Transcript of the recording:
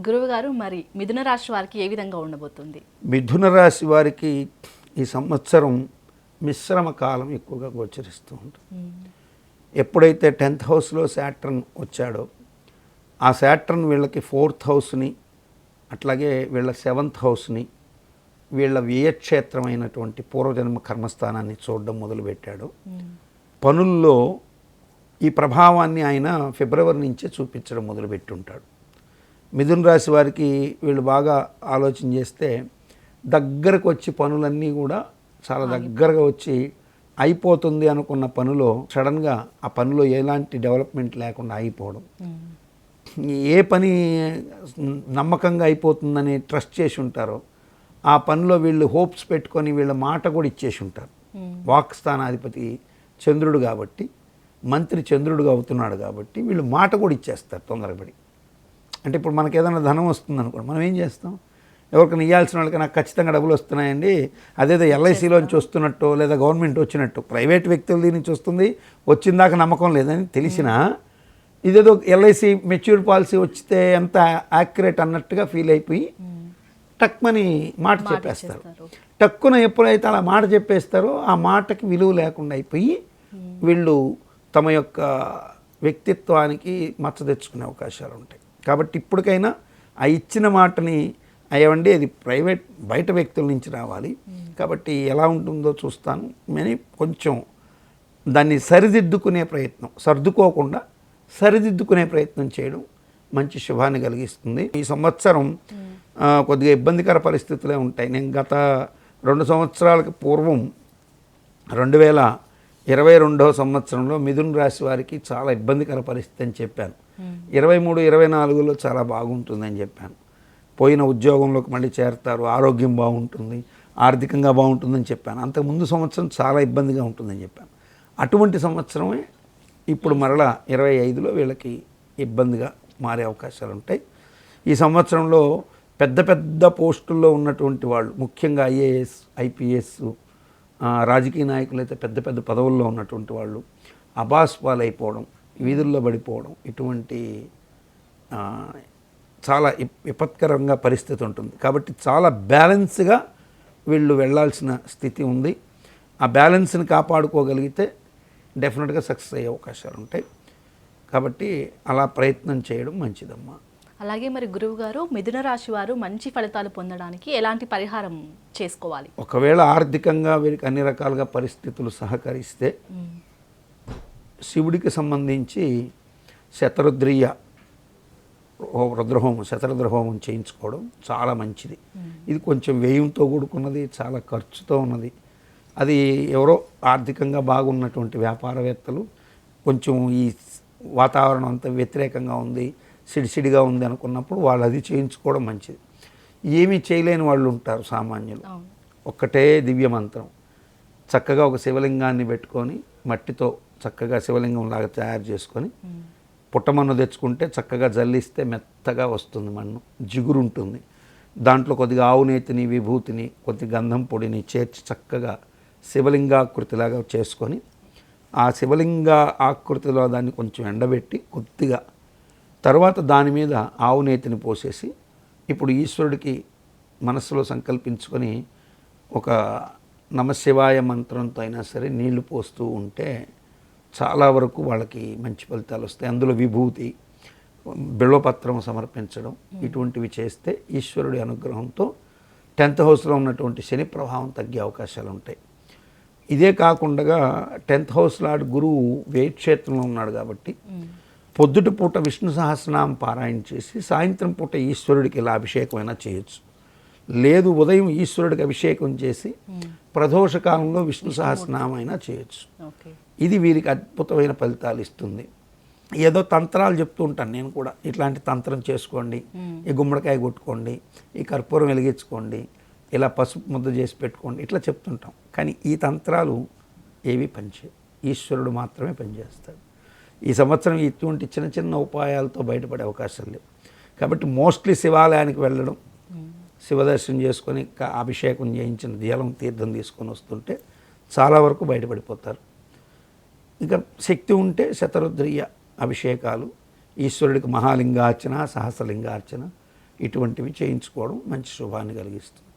గురువు గారు మరి మిథున రాశి వారికి ఏ విధంగా ఉండబోతుంది? మిథున రాశి వారికి ఈ సంవత్సరం మిశ్రమ కాలం ఎక్కువగా గోచరిస్తూ ఉంటుంది. ఎప్పుడైతే టెన్త్ హౌస్లో శాట్రన్ వచ్చాడో ఆ శాట్రన్ వీళ్ళకి ఫోర్త్ హౌస్ని అట్లాగే వీళ్ళ సెవెంత్ హౌస్ని వీళ్ళ వ్యయక్షేత్రమైనటువంటి పూర్వజన్మ కర్మస్థానాన్ని చూడడం మొదలుపెట్టాడు. పనుల్లో ఈ ప్రభావాన్ని ఆయన ఫిబ్రవరి నుంచే చూపించడం మొదలుపెట్టి ఉంటాడు మిథున రాశి వారికి వీళ్ళు బాగా ఆలోచన చేస్తే దగ్గరకు వచ్చి పనులన్నీ కూడా చాలా దగ్గరగా వచ్చి అయిపోతుంది అనుకున్న పనిలో సడన్గా ఆ పనిలో ఎలాంటి డెవలప్మెంట్ లేకుండా అయిపోవడం. ఏ పని నమ్మకంగా అయిపోతుందని ట్రస్ట్ చేసి ఉంటారో ఆ పనిలో వీళ్ళు హోప్స్ పెట్టుకొని వీళ్ళ మాట కూడా ఇచ్చేసి ఉంటారు. వాక్ స్థానాధిపతి చంద్రుడు కాబట్టి మంత్రి చంద్రుడుగా అవుతున్నాడు కాబట్టి వీళ్ళు మాట కూడా ఇచ్చేస్తారు తొందరపడి. అంటే ఇప్పుడు మనకి ఏదైనా ధనం వస్తుంది అనుకోండి మనం ఏం చేస్తాం? ఎవరికైనా ఇవ్వాల్సిన వాళ్ళకి నాకు ఖచ్చితంగా డబ్బులు వస్తున్నాయండి. అదేదో ఎల్ఐసిలోంచి వస్తున్నట్టు లేదా గవర్నమెంట్ వచ్చినట్టు ప్రైవేట్ వ్యక్తుల దీని నుంచి వస్తుంది వచ్చిందాక నమ్మకం లేదని తెలిసినా ఇదేదో ఎల్ఐసి మెచ్యూర్ పాలసీ వచ్చితే ఎంత యాక్యురేట్ అన్నట్టుగా ఫీల్ అయిపోయి టక్మని మాట చెప్పేస్తారు. టక్కున ఎప్పుడైతే అలా మాట చెప్పేస్తారో ఆ మాటకి విలువ లేకుండా అయిపోయి వీళ్ళు తమ యొక్క వ్యక్తిత్వానికి మచ్చ తెచ్చుకునే అవకాశాలు ఉంటాయి. కాబట్టి ఇప్పటికైనా ఆ ఇచ్చిన మాటని అయ్యవండి అది ప్రైవేట్ బయట వ్యక్తుల నుంచి రావాలి. కాబట్టి ఎలా ఉంటుందో చూస్తాను. అని కొంచెం దాన్ని సరిదిద్దుకునే ప్రయత్నం సర్దుకోకుండా సరిదిద్దుకునే ప్రయత్నం చేయడం మంచి శుభాన్ని కలిగిస్తుంది. ఈ సంవత్సరం కొద్దిగా ఇబ్బందికర పరిస్థితులే ఉంటాయి. నేను గత రెండు సంవత్సరాలకు పూర్వం రెండు వేల ఇరవై రెండవ సంవత్సరంలో మిథున్ రాశి వారికి చాలా ఇబ్బందికర పరిస్థితి అని చెప్పాను. ఇరవై మూడు ఇరవై నాలుగులో చాలా బాగుంటుందని చెప్పాను. పోయిన ఉద్యోగంలోకి మళ్ళీ చేరతారు ఆరోగ్యం బాగుంటుంది ఆర్థికంగా బాగుంటుందని చెప్పాను. అంతకుముందు సంవత్సరం చాలా ఇబ్బందిగా ఉంటుందని చెప్పాను. అటువంటి సంవత్సరమే ఇప్పుడు మరలా ఇరవై ఐదులో వీళ్ళకి ఇబ్బందిగా మారే అవకాశాలు ఉంటాయి. ఈ సంవత్సరంలో పెద్ద పెద్ద పోస్టుల్లో ఉన్నటువంటి వాళ్ళు ముఖ్యంగా ఐఏఎస్ ఐపీఎస్ రాజకీయ నాయకులు అయితే పెద్ద పెద్ద పదవుల్లో ఉన్నటువంటి వాళ్ళు అబాస్ పాలైపోవడం వీధుల్లో పడిపోవడం ఇటువంటి చాలా ఇప్- విపత్కరంగా పరిస్థితి ఉంటుంది. కాబట్టి చాలా బ్యాలెన్స్గా వీళ్ళు వెళ్ళాల్సిన స్థితి ఉంది. ఆ బ్యాలెన్స్ని కాపాడుకోగలిగితే డెఫినెట్గా సక్సెస్ అయ్యే అవకాశాలు ఉంటాయి. కాబట్టి అలా ప్రయత్నం చేయడం మంచిదమ్మా. అలాగే మరి గురువు గారు మిథున రాశి వారు మంచి ఫలితాలు పొందడానికి ఎలాంటి పరిహారం చేసుకోవాలి? ఒకవేళ ఆర్థికంగా వీరికి అన్ని రకాలుగా పరిస్థితులు సహకరిస్తే శివుడికి సంబంధించి శతరుద్రియ రుద్రహోమం శతరుద్రహోమం చేయించుకోవడం చాలా మంచిది. ఇది కొంచెం వ్యయంతో కూడుకున్నది చాలా ఖర్చుతో ఉన్నది. అది ఎవరో ఆర్థికంగా బాగున్నటువంటి వ్యాపారవేత్తలు కొంచెం ఈ వాతావరణం అంతా వ్యతిరేకంగా ఉంది సిడిసిడిగా ఉంది అనుకున్నప్పుడు వాళ్ళు అది చేయించుకోవడం మంచిది. ఏమీ చేయలేని వాళ్ళు ఉంటారు సామాన్యులు. ఒక్కటే దివ్య మంత్రం చక్కగా ఒక శివలింగాన్ని పెట్టుకొని మట్టితో చక్కగా శివలింగం లాగా తయారు చేసుకొని పుట్టమన్ను తెచ్చుకుంటే చక్కగా జల్లిస్తే మెత్తగా వస్తుంది మన్ను జిగురు ఉంటుంది దాంట్లో కొద్దిగా ఆవునేతిని విభూతిని కొద్ది గంధం పొడిని చేర్చి చక్కగా శివలింగాకృతిలాగా చేసుకొని ఆ శివలింగ ఆకృతిలో దాన్ని కొంచెం ఎండబెట్టి కొద్దిగా తర్వాత దాని మీద ఆవునేతిని పోసేసి ఇప్పుడు ఈశ్వరుడికి మనస్సులో సంకల్పించుకొని ఒక నమశివాయ మంత్రంతో అయినా సరే నీళ్ళు పోస్తూ ఉంటే చాలా వరకు వాళ్ళకి మంచి ఫలితాలు వస్తాయి. అందులో విభూతి బిళ్ళపత్రం సమర్పించడం ఇటువంటివి చేస్తే ఈశ్వరుడి అనుగ్రహంతో టెన్త్ హౌస్లో ఉన్నటువంటి శని ప్రభావం తగ్గే అవకాశాలు ఉంటాయి. ఇదే కాకుండా టెన్త్ హౌస్ లాడ్ గురువు వేట్ క్షేత్రంలో ఉన్నాడు కాబట్టి పొద్దుటి పూట విష్ణు సహస్రనామం పారాయణ చేసి సాయంత్రం పూట ఈశ్వరుడికి ఇలా అభిషేకమైనా చేయొచ్చు. లేదు ఉదయం ఈశ్వరుడికి అభిషేకం చేసి ప్రదోష కాలంలో విష్ణు సహస్రనామం అయినా చేయొచ్చు. ఇది వీరికి అద్భుతమైన ఫలితాలు ఇస్తుంది. ఏదో తంత్రాలు చెప్తూ ఉంటాను నేను కూడా. ఇట్లాంటి తంత్రం చేసుకోండి. ఈ గుమ్మడికాయ కొట్టుకోండి. ఈ కర్పూరం వెలిగించుకోండి. ఇలా పసుపు ముద్ద చేసి పెట్టుకోండి. ఇట్లా చెప్తుంటాం. కానీ ఈ తంత్రాలు ఏవి పనిచేయవు. ఈశ్వరుడు మాత్రమే పనిచేస్తాడు. ఈ సంవత్సరం ఇటువంటి చిన్న చిన్న ఉపాయాలతో బయటపడే అవకాశాలు లేవు కాబట్టి మోస్ట్లీ శివాలయానికి వెళ్ళడం శివదర్శనం చేసుకొని అభిషేకం చేయించిన దీలం తీర్థం తీసుకొని వస్తుంటే చాలా వరకు బయటపడిపోతారు. ఇంకా శక్తి ఉంటే శతరుద్రియ అభిషేకాలు ఈశ్వరుడికి మహాలింగార్చన సహస్రలింగార్చన ఇటువంటివి చేయించుకోవడం మంచి శుభాన్ని కలిగిస్తుంది.